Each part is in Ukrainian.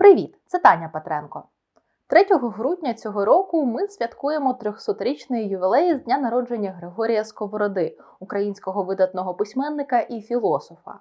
Привіт! Це Таня Петренко. 3 грудня цього року ми святкуємо 300-річний ювілей з дня народження Григорія Сковороди, українського видатного письменника і філософа.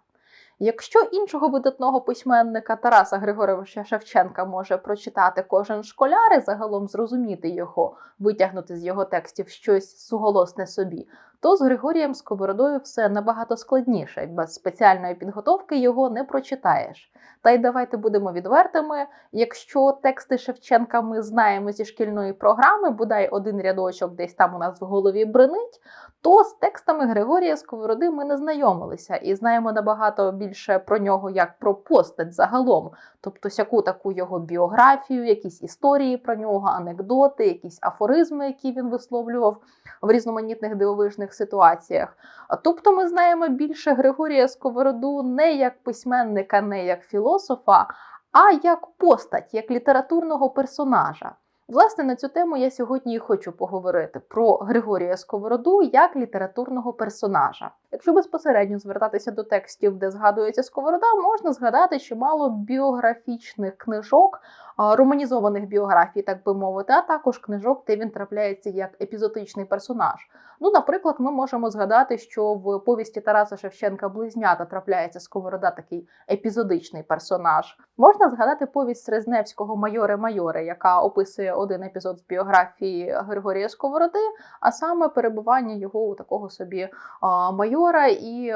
Якщо іншого видатного письменника Тараса Григоровича Шевченка може прочитати кожен школяр і загалом зрозуміти його, витягнути з його текстів щось суголосне собі, то з Григорієм Сковородою все набагато складніше. Без спеціальної підготовки його не прочитаєш. Та й давайте будемо відвертими. Якщо тексти Шевченка ми знаємо зі шкільної програми, бодай один рядочок десь там у нас в голові бренить, то з текстами Григорія Сковороди ми не знайомилися і знаємо набагато більше про нього як про постать загалом, тобто сяку таку його біографію, якісь історії про нього, анекдоти, якісь афоризми, які він висловлював в різноманітних дивовижних ситуаціях. Тобто, ми знаємо більше Григорія Сковороду не як письменника, не як філософа, а як постать, як літературного персонажа. Власне, на цю тему я сьогодні і хочу поговорити про Григорія Сковороду як літературного персонажа. Якщо безпосередньо звертатися до текстів, де згадується Сковорода, можна згадати чимало біографічних книжок, романізованих біографій, так би мовити, а також книжок, де він трапляється як епізодичний персонаж. Ну, наприклад, ми можемо згадати, що в повісті Тараса Шевченка Близнята трапляється Сковорода такий епізодичний персонаж. Можна згадати повість Срезневського майоре майоре, яка описує один епізод з біографії Григорія Сковороди, а саме перебування його у такого собі майора і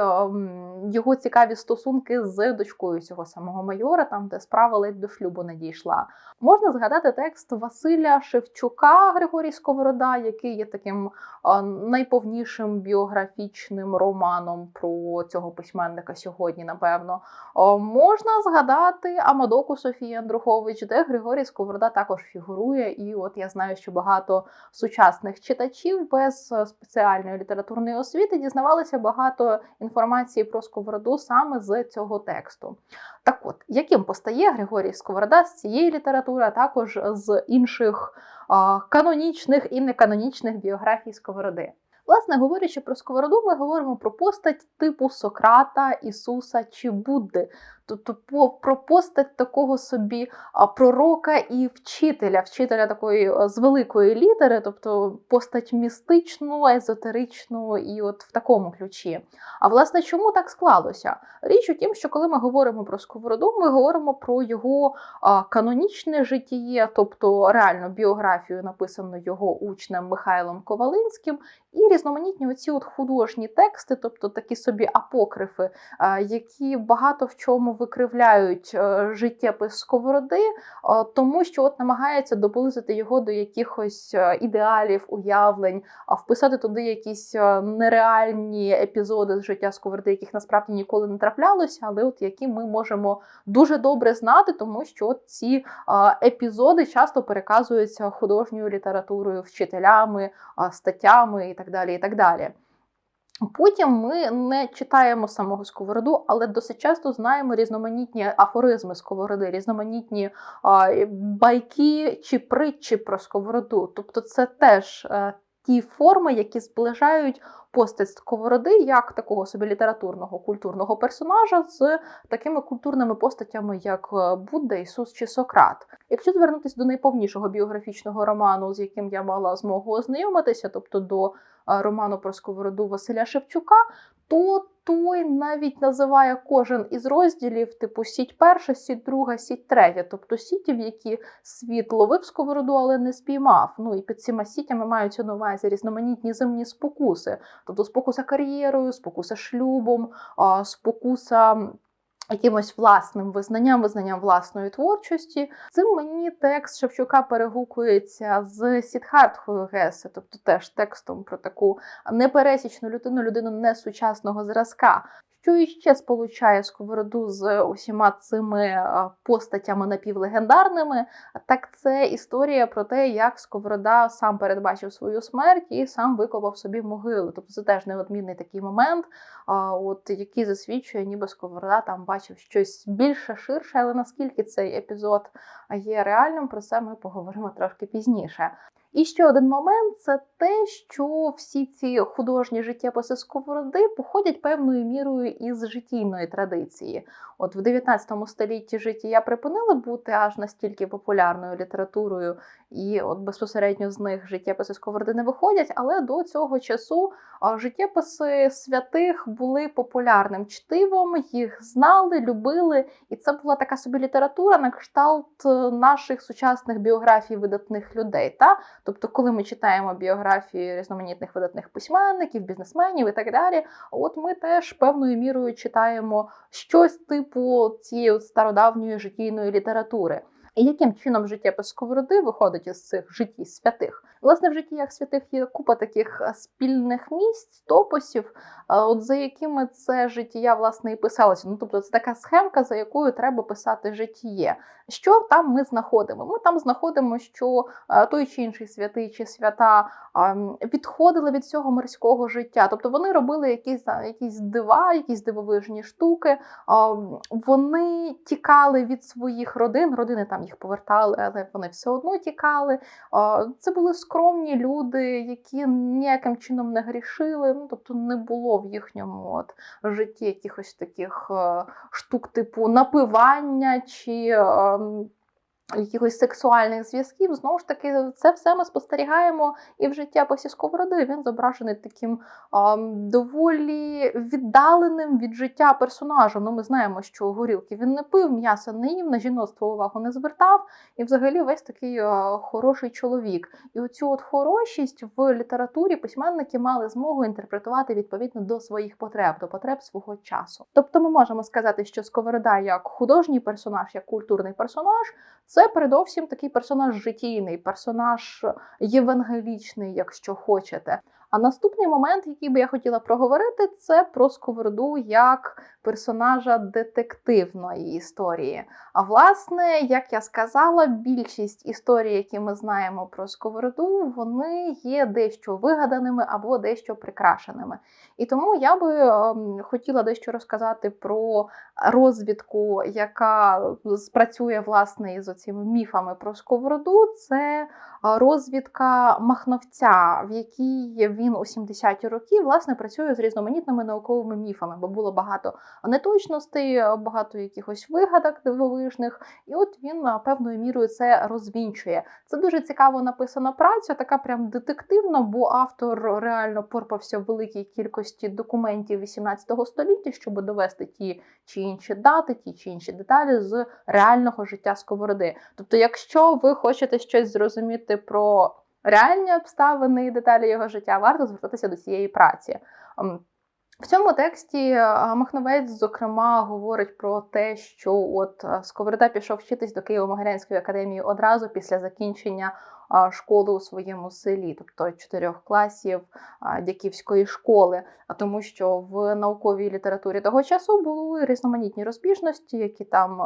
його цікаві стосунки з дочкою цього самого майора, там де справа ледь до шлюбу не дійшла. Можна згадати текст Василя Шевчука Григорій Сковорода, який є таким найповнішим біографічним романом про цього письменника сьогодні, напевно. Можна згадати Амадоку Софії Андрухович, де Григорій Сковорода також фігурує. І от я знаю, що багато сучасних читачів без спеціальної літературної освіти дізнавалися багато інформації про Сковороду саме з цього тексту. Так от, яким постає Григорій Сковорода з цієї літератури, а також з інших канонічних і неканонічних біографій Сковороди? Власне, говорячи про Сковороду, ми говоримо про постать типу Сократа, Ісуса чи Будди. Тобто про постать такого собі пророка і вчителя, вчителя такої з великої літери, тобто постать містичну, езотеричну і от в такому ключі. А власне, чому так склалося? Річ у тім, що коли ми говоримо про Сковороду, ми говоримо про його канонічне життя, тобто реальну біографію, написану його учнем Михайлом Ковалинським, і різноманітні оці от художні тексти, тобто такі собі апокрифи, які багато в чому викривляють е, життєпис сковороди, е, тому що от намагаються доблизити його до якихось е, ідеалів, уявлень, а вписати туди якісь нереальні епізоди з життя сковороди, яких насправді ніколи не траплялося, але от які ми можемо дуже добре знати, тому що ці епізоди часто переказуються художньою літературою, вчителями, статтями і так далі. і так далі. Потім ми не читаємо самого сковороду, але досить часто знаємо різноманітні афоризми сковороди, різноманітні а, байки чи притчі про сковороду. Тобто, це теж а, е, ті форми, які зближають постать сковороди як такого собі літературного культурного персонажа з такими культурними постатями, як е, Будда, Ісус чи Сократ. Якщо звернутися до найповнішого біографічного роману, з яким я мала змогу ознайомитися, тобто до роману про сковороду Василя Шевчука, то той навіть називає кожен із розділів типу сіть перша, сіть друга, сіть третя, тобто сіті, в які світ ловив сковороду, але не спіймав. Ну і під цими сітями маються на увазі різноманітні земні спокуси, тобто спокуса кар'єрою, спокуса шлюбом, спокуса якимось власним визнанням, визнанням власної творчості. Цим мені текст Шевчука перегукується з Сідхартхою Геси, тобто теж текстом про таку непересічну людину, людину несучасного зразка. Що іще сполучає сковороду з усіма цими постатями напівлегендарними, так це історія про те, як Сковорода сам передбачив свою смерть і сам викопав собі могили. Тобто це теж неодмінний такий момент, от який засвідчує, ніби Сковорода там бачив щось більше ширше, але наскільки цей епізод є реальним, про це ми поговоримо трошки пізніше. І ще один момент це те, що всі ці художні життєписи сковороди походять певною мірою із життєйної традиції. От в 19 столітті життя припинили бути аж настільки популярною літературою, і от безпосередньо з них життєписи сковороди не виходять. Але до цього часу життєписи святих були популярним чтивом, їх знали, любили, і це була така собі література на кшталт е, наших сучасних біографій видатних людей. Та? Тобто, коли ми читаємо біографії різноманітних видатних письменників, бізнесменів і так далі, от ми теж певною мірою читаємо щось типу цієї стародавньої житійної літератури. І яким чином життєпис сковороди виходить із цих житті святих? Власне, в життях святих є купа таких е, спільних місць, топосів, е, от за якими це життя власне і писалося. Ну тобто, це така схемка, за якою треба писати життє. Що там ми знаходимо? Ми там знаходимо, що е, той чи інший святий чи свята відходили від цього морського життя. Тобто вони робили якісь якісь дива, якісь дивовижні штуки. Вони тікали від своїх родин, родини там їх повертали, але вони все одно тікали. Це були скромні люди, які ніяким чином не грішили. Ну тобто не було в їхньому от житті якихось таких е, штук, типу напивання чи. Якихось сексуальних зв'язків, знову ж таки, це все ми спостерігаємо і в життя посі сковороди. Він зображений таким а, доволі віддаленим від життя персонажем. Ну, Ми знаємо, що горілки він не пив, м'яса не їв, на жіноцтво увагу не звертав, і взагалі весь такий а, хороший чоловік. І оцю от хорошість в літературі письменники мали змогу інтерпретувати відповідно до своїх потреб, до потреб свого часу. Тобто, ми можемо сказати, що Сковорода як художній персонаж, як культурний персонаж. Це передовсім такий персонаж житійний, персонаж євангелічний, якщо хочете. А наступний момент, який би я хотіла проговорити, це про сковороду як персонажа детективної історії. А власне, як я сказала, більшість історій, які ми знаємо про сковороду, вони є дещо вигаданими або дещо прикрашеними. І тому я би ем, хотіла дещо розказати про розвідку, яка спрацює власне із оцими міфами про сковороду. Це розвідка Махновця, в якій він у 70-ті роки власне працює з різноманітними науковими міфами, бо було багато неточностей, багато якихось вигадок дивовижних, і от він певною мірою це розвінчує. Це дуже цікаво написана праця, така прям детективна, бо автор реально порпався в великій кількості документів 18 століття, щоб довести ті чи інші дати, ті чи інші деталі з реального життя сковороди. Тобто, якщо ви хочете щось зрозуміти про реальні обставини і деталі його життя, варто звертатися до цієї праці. Ем, в цьому тексті е, Махновець, зокрема, говорить про те, що от е, Сковорода пішов вчитись до Києво-Могилянської академії одразу після закінчення школи у своєму селі, тобто чотирьох класів дяківської школи. А тому, що в науковій літературі того часу були різноманітні розбіжності, які там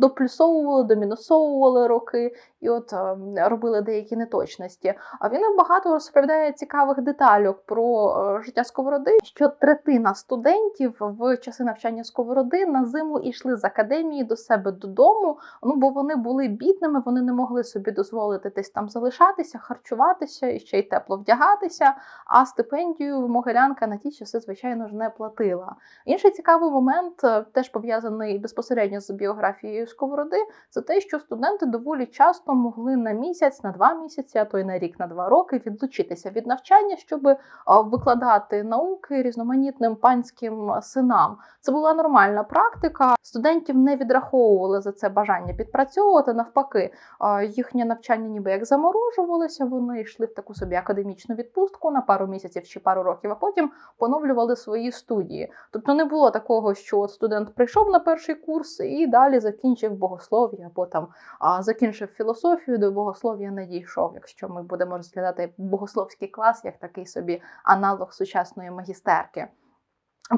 доплюсовували, домінусовували роки, і от робили деякі неточності. А він багато розповідає цікавих детальок про життя сковороди, що третина студентів в часи навчання сковороди на зиму йшли з академії до себе додому. Ну бо вони були бідними, вони не могли собі дозволити десь там залишатися, харчуватися і ще й тепло вдягатися. А стипендію Могилянка на ті часи, звичайно ж, не платила. Інший цікавий момент, е, теж пов'язаний безпосередньо з біографією Сковороди, це те, що студенти доволі часто могли на місяць, на два місяці, а то й на рік, на два роки відлучитися від навчання, щоб е, викладати науки різноманітним панським синам. Це була нормальна практика. Студентів не відраховували за це бажання підпрацьовувати. Навпаки, е, їхнє навчання, ніби як замовлення, заморожувалися, вони йшли в таку собі академічну відпустку на пару місяців чи пару років, а потім поновлювали свої студії. Тобто не було такого, що от студент прийшов на перший курс і далі закінчив богослов'я, або там а, закінчив філософію, до богослов'я не дійшов, якщо ми будемо розглядати богословський клас як такий собі аналог сучасної магістерки.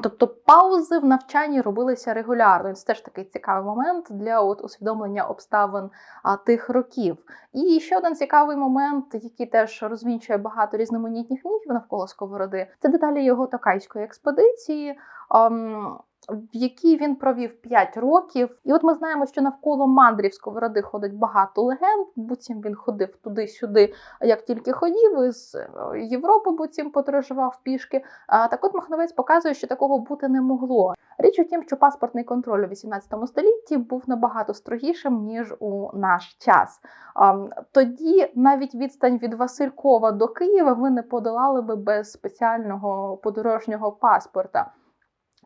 Тобто паузи в навчанні робилися регулярно. Це теж такий цікавий момент для от усвідомлення обставин а, тих років. І ще один цікавий момент, який теж розвінчує багато різноманітних міфів навколо сковороди, це деталі його токайської експедиції. Um, в якій він провів 5 років. І от ми знаємо, що навколо мандрів сковороди ходить багато легенд. Буцім він ходив туди-сюди, як тільки ходів, із е, Європи буцім подорожував пішки. А так от Махновець показує, що такого бути не могло. Річ у тім, що паспортний контроль у 18 столітті був набагато строгішим ніж у наш час. Тоді навіть відстань від Василькова до Києва ви не подолали би без спеціального подорожнього паспорта.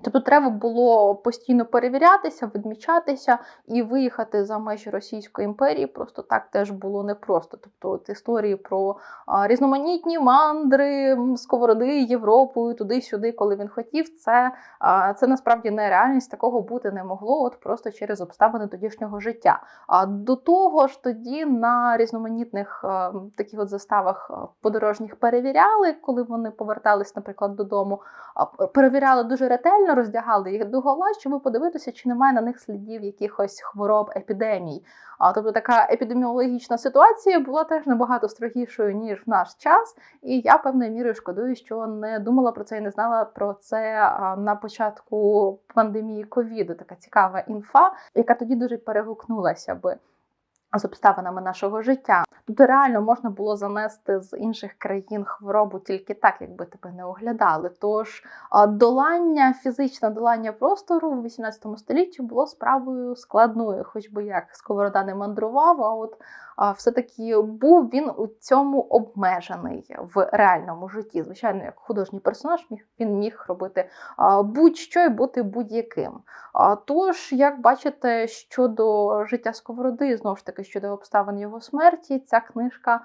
Тобто треба було постійно перевірятися, відмічатися і виїхати за межі Російської імперії просто так теж було непросто. Тобто, от історії про а, різноманітні мандри, сковороди Європою, туди-сюди, коли він хотів, це а, це насправді не реальність, такого бути не могло, от просто через обставини тодішнього життя. А до того ж, тоді на різноманітних а, таких от заставах подорожніх перевіряли, коли вони повертались, наприклад, додому, а, перевіряли дуже ретельно роздягали їх до гола, щоб подивитися, чи немає на них слідів якихось хвороб, епідемій. А тобто така епідеміологічна ситуація була теж набагато строгішою ніж в наш час. І я певною мірою шкодую, що не думала про це і не знала про це на початку пандемії ковіду. Така цікава інфа, яка тоді дуже перегукнулася би з обставинами нашого життя. Тут реально можна було занести з інших країн хворобу тільки так, якби тебе не оглядали. Тож долання, фізичне долання простору в 18 столітті було справою складною, хоч би як сковорода не мандрував, а от все-таки був він у цьому обмежений в реальному житті. Звичайно, як художній персонаж міг він міг робити будь-що і бути будь-яким. Тож, як бачите, щодо життя сковороди, знову ж таки, щодо обставин його смерті, ця книжка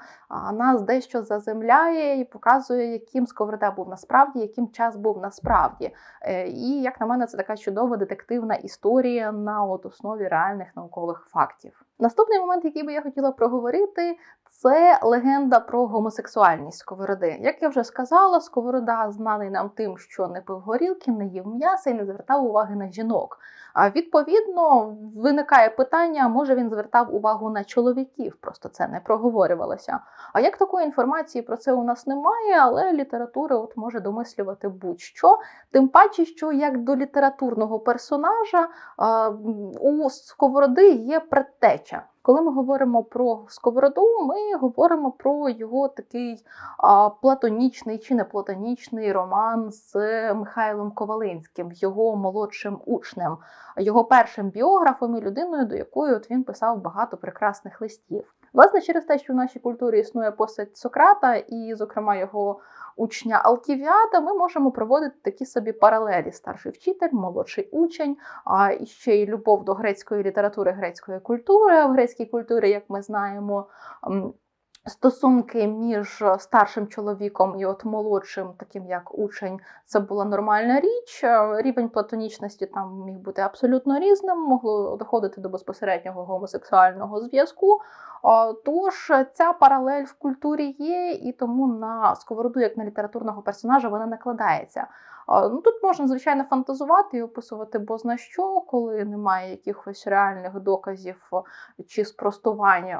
нас дещо заземляє і показує, яким сковорода був насправді, яким час був насправді. Е, і як на мене, це така чудова детективна історія на от основі реальних наукових фактів. Наступний момент, який би я хотіла проговорити, це легенда про гомосексуальність сковороди. Як я вже сказала, сковорода знаний нам тим, що не пив горілки, не їв м'яса і не звертав уваги на жінок. А відповідно виникає питання, може він звертав увагу на чоловіків, просто це не проговорювалося. А як такої інформації про це у нас немає, але література от може домислювати будь-що. Тим паче, що як до літературного персонажа у сковороди є предтеча. Коли ми говоримо про сковороду, ми говоримо про його такий платонічний чи не платонічний роман з Михайлом Ковалинським, його молодшим учнем, його першим біографом і людиною, до якої от він писав багато прекрасних листів. Власне, через те, що в нашій культурі існує постать Сократа, і, зокрема, його учня Алківіада, ми можемо проводити такі собі паралелі: старший вчитель, молодший учень, а ще й любов до грецької літератури, грецької культури. В грецькій культурі, як ми знаємо, Стосунки між старшим чоловіком і от молодшим, таким як учень, це була нормальна річ. Рівень платонічності там міг бути абсолютно різним, могло доходити до безпосереднього гомосексуального зв'язку. Тож ця паралель в культурі є, і тому на сковороду, як на літературного персонажа, вона накладається. Ну, Тут можна, звичайно, фантазувати і описувати бозна що, коли немає якихось реальних доказів чи спростувань.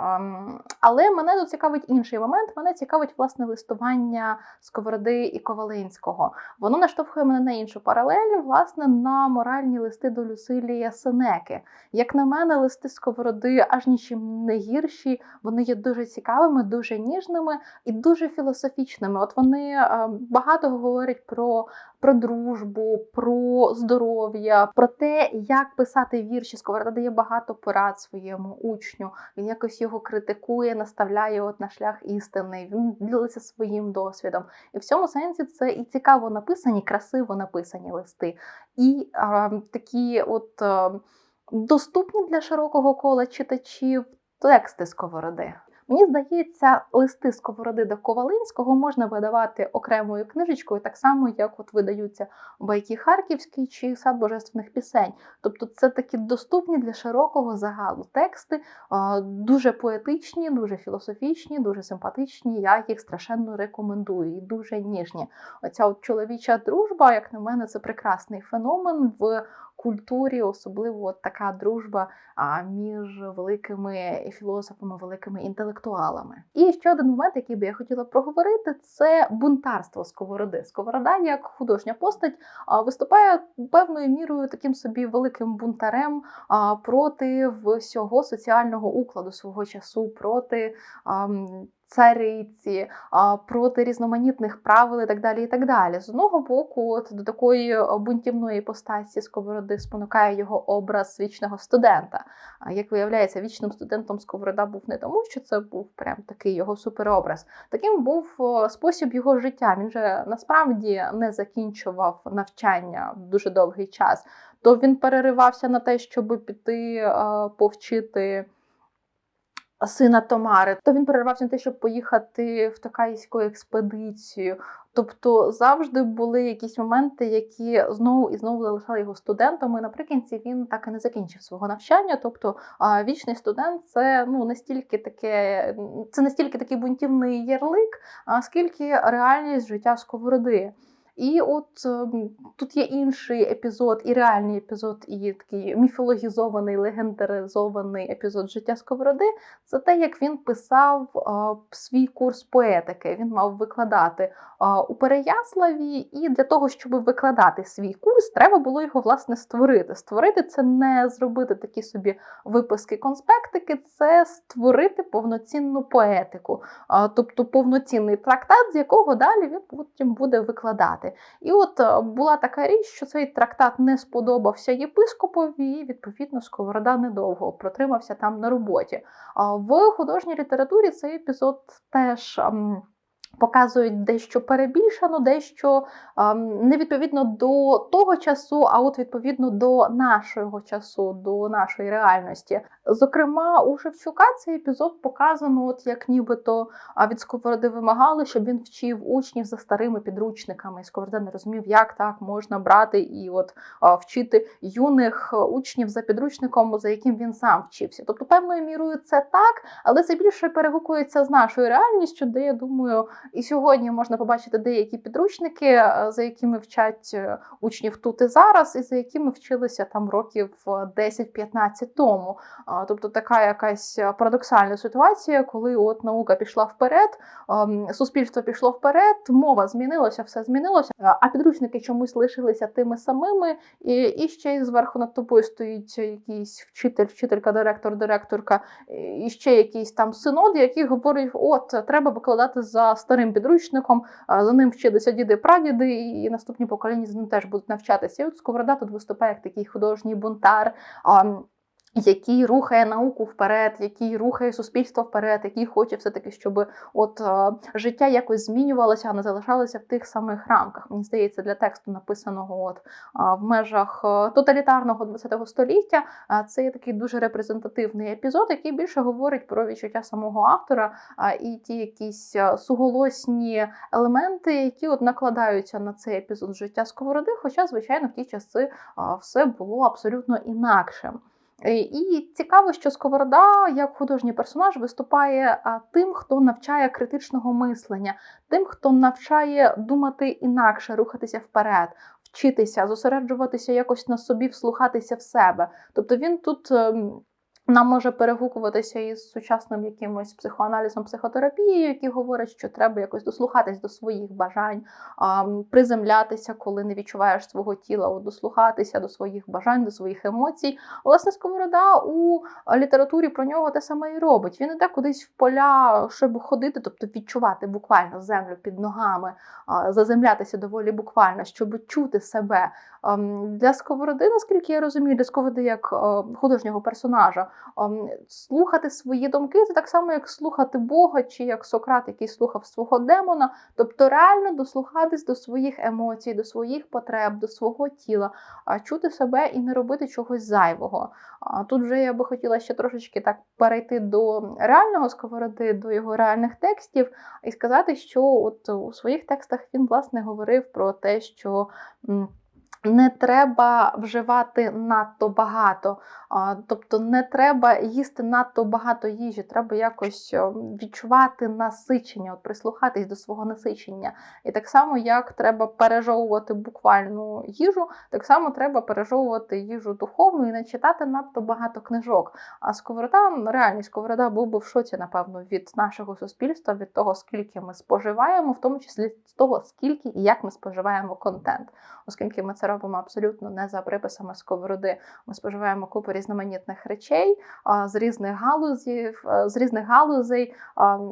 Але мене тут цікавить інший момент. Мене цікавить власне листування Сковороди і Ковалинського. Воно наштовхує мене на іншу паралель, власне, на моральні листи до Люсилія Сенеки. Як на мене, листи Сковороди аж нічим не гірші. Вони є дуже цікавими, дуже ніжними і дуже філософічними. От вони багато говорять про про дружбу, про здоров'я, про те, як писати вірші. Сковорода дає багато порад своєму учню. Він якось його критикує, наставляє от на шлях істини. Він ділиться своїм досвідом. І в цьому сенсі це і цікаво написані, красиво написані листи, і а, такі от а, доступні для широкого кола читачів тексти сковороди. Мені здається, листи сковороди до Ковалинського можна видавати окремою книжечкою, так само, як от видаються байки Харківський чи сад божественних пісень. Тобто це такі доступні для широкого загалу тексти, дуже поетичні, дуже філософічні, дуже симпатичні. Я їх страшенно рекомендую і дуже ніжні. Оця от чоловіча дружба, як на мене, це прекрасний феномен в культурі, особливо от така дружба між великими філософами, великими інтелектуалами. І ще один момент, який би я хотіла проговорити, це бунтарство Сковороди. Сковорода, як художня постать, виступає певною мірою таким собі великим бунтарем проти всього соціального укладу свого часу, проти. Цариці, проти різноманітних правил і так далі. і так далі. З одного боку, от до такої бунтівної постаті сковороди спонукає його образ вічного студента. Як виявляється, вічним студентом Сковорода був не тому, що це був прям такий його суперобраз. Таким був спосіб його життя. Він же насправді не закінчував навчання дуже довгий час. То він переривався на те, щоб піти повчити сина Томари, то він перервався на те, щоб поїхати в такайську експедицію. Тобто завжди були якісь моменти, які знову і знову залишали його студентом. І Наприкінці він так і не закінчив свого навчання. Тобто вічний студент це ну не стільки таке, це не стільки такий бунтівний ярлик, а скільки реальність життя сковороди. І от ем, тут є інший епізод, і реальний епізод, і такий міфологізований, легендаризований епізод життя Сковороди. Це те, як він писав свій курс поетики. Він мав викладати у Переяславі, і для того, щоб викладати свій курс, треба було його власне створити. Створити це не зробити такі собі виписки, конспектики, це створити повноцінну поетику, тобто повноцінний трактат, з якого далі він потім буде викладати трактати. І от е, була така річ, що цей трактат не сподобався єпископові, і відповідно Сковорода недовго протримався там на роботі. В художній літературі цей епізод теж. Показують дещо перебільшено, дещо ем, не відповідно до того часу, а от відповідно до нашого часу, до нашої реальності. Зокрема, у Шевчука цей епізод показано, от як нібито від Сковороди вимагали, щоб він вчив учнів за старими підручниками. І Сковорода не розумів, як так можна брати і от вчити юних учнів за підручником, за яким він сам вчився. Тобто, певною мірою це так, але це більше перегукується з нашою реальністю, де я думаю. І сьогодні можна побачити деякі підручники, е, за якими вчать е, учнів тут і зараз, і за якими вчилися там років 10-15 тому. Тобто така якась парадоксальна ситуація, коли от наука пішла вперед, ем, суспільство пішло вперед, мова змінилася, все змінилося, а підручники чомусь лишилися тими самими, і і ще й зверху над тобою стоїть якийсь вчитель, вчителька, директор, директорка, і ще якийсь там синод, який говорить: от треба викладати за старим підручником, за ним вчилися діди прадіди, і наступні покоління з ним теж будуть навчатися. І от Сковорода тут виступає як такий художній бунтар який рухає науку вперед, який рухає суспільство вперед, який хоче все-таки, щоб от е, життя якось змінювалося, а не залишалося в тих самих рамках. Мені здається, для тексту написаного от в межах е, тоталітарного ХХ століття. Це є такий дуже репрезентативний епізод, який більше говорить про відчуття самого автора і ті якісь е, суголосні елементи, які от накладаються на цей епізод життя сковороди. Хоча, звичайно, в ті часи все було абсолютно інакшим. Е, і цікаво, що Сковорода, як художній персонаж, виступає тим, хто навчає критичного мислення, тим, хто навчає думати інакше, рухатися вперед, вчитися, зосереджуватися якось на собі, вслухатися в себе. Тобто він тут ем, нам може перегукуватися із сучасним якимось психоаналізом, психотерапією, які говорять, що треба якось дослухатись до своїх бажань, приземлятися, коли не відчуваєш свого тіла, дослухатися до своїх бажань, до своїх емоцій. Власне, Сковорода у літературі про нього те саме і робить. Він іде кудись в поля, щоб ходити, тобто відчувати буквально землю під ногами, заземлятися доволі буквально, щоб чути себе. Для Сковороди, наскільки я розумію, для Сковороди як художнього персонажа. Слухати свої думки це так само, як слухати Бога, чи як Сократ, який слухав свого демона, тобто реально дослухатись до своїх емоцій, до своїх потреб, до свого тіла, чути себе і не робити чогось зайвого. Тут вже я би хотіла ще трошечки так перейти до реального сковороди, до його реальних текстів, і сказати, що от у своїх текстах він власне говорив про те, що не треба вживати надто багато, тобто не треба їсти надто багато їжі, треба якось відчувати насичення, от прислухатись до свого насичення. І так само, як треба пережовувати буквальну їжу, так само треба пережовувати їжу духовну і не читати надто багато книжок. А сковорода, ну, реальні сковорода був би в шоці, напевно, від нашого суспільства, від того, скільки ми споживаємо, в тому числі з того, скільки і як ми споживаємо контент, оскільки ми це робимо абсолютно не за приписами сковороди. Ми споживаємо купу різноманітних речей з різних галузів, з різних галузей,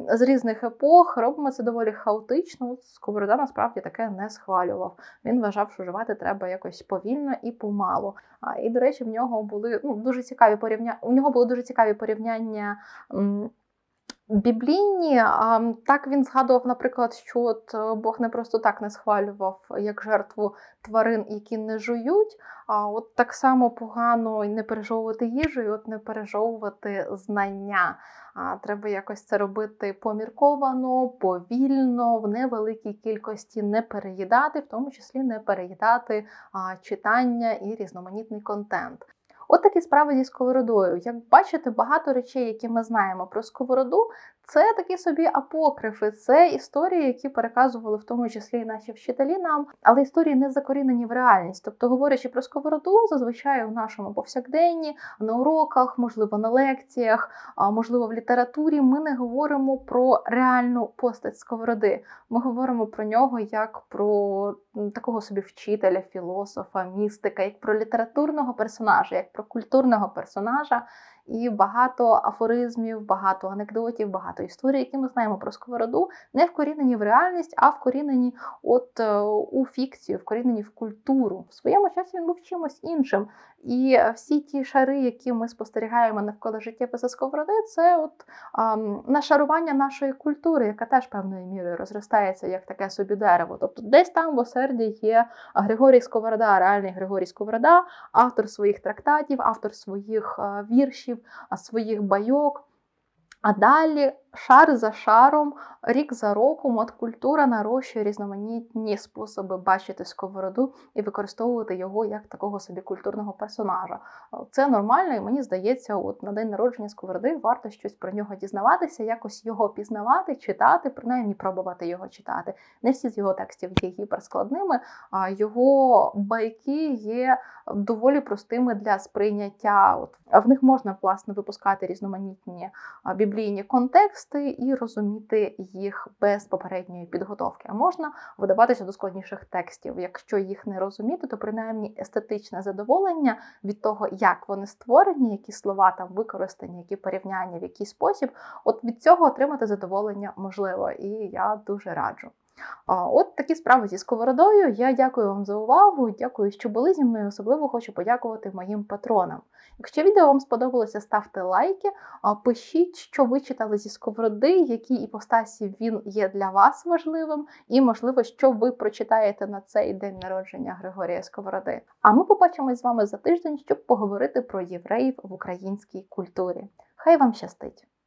з різних епох. Робимо це доволі хаотично. Сковорода насправді таке не схвалював. Він вважав, що жувати треба якось повільно і помалу. І, до речі, в нього були ну, дуже цікаві порівняння. У нього були дуже цікаві порівняння. Біблійні, так він згадував, наприклад, що от е, Бог не просто так не схвалював як жертву тварин, які не жують, а от так само погано і не пережовувати їжу, і от не пережовувати знання. А, треба якось це робити помірковано, повільно, в невеликій кількості не переїдати, в тому числі не переїдати читання і різноманітний контент. От такі справи зі сковородою. Як бачите, багато речей, які ми знаємо про сковороду, це такі собі апокрифи, це історії, які переказували в тому числі і наші вчителі нам, але історії не закорінені в реальність. Тобто, говорячи про сковороду, зазвичай у нашому повсякденні, на уроках, можливо, на лекціях, можливо, в літературі, ми не говоримо про реальну постать сковороди. Ми говоримо про нього як про такого собі вчителя, філософа, містика, як про літературного персонажа, як про культурного персонажа. І багато афоризмів, багато анекдотів, багато історій, які ми знаємо про сковороду, не вкорінені в реальність, а вкорінені от е, у фікцію, вкорінені в культуру. В своєму часі він був чимось іншим. І всі ті шари, які ми спостерігаємо навколо життєпису сковороди, це от ам, нашарування нашої культури, яка теж певною мірою розростається як таке собі дерево. Тобто, десь там в осерді є Григорій Сковорода, реальний Григорій Сковорода, автор своїх трактатів, автор своїх е, віршів, своїх байок. А далі шар за шаром, рік за роком, от культура нарощує різноманітні способи бачити сковороду і використовувати його як такого собі культурного персонажа. Це нормально, і мені здається, от на день народження сковороди варто щось про нього дізнаватися, якось його пізнавати, читати, принаймні пробувати його читати. Не всі з його текстів є гіперскладними, а його байки є доволі простими для сприйняття. От в них можна власне випускати різноманітні біблійні контексти і розуміти їх без попередньої підготовки. А можна видаватися до складніших текстів. Якщо їх не розуміти, то принаймні естетичне задоволення від того, як вони створені, які слова там використані, які порівняння, в який спосіб, от від цього отримати задоволення можливо. І я дуже раджу. От такі справи зі сковородою. Я дякую вам за увагу. Дякую, що були зі мною. Особливо хочу подякувати моїм патронам. Якщо відео вам сподобалося, ставте лайки, пишіть, що ви читали зі сковороди, які іпостасі він є для вас важливим, і, можливо, що ви прочитаєте на цей день народження Григорія Сковороди. А ми побачимось з вами за тиждень, щоб поговорити про євреїв в українській культурі. Хай вам щастить!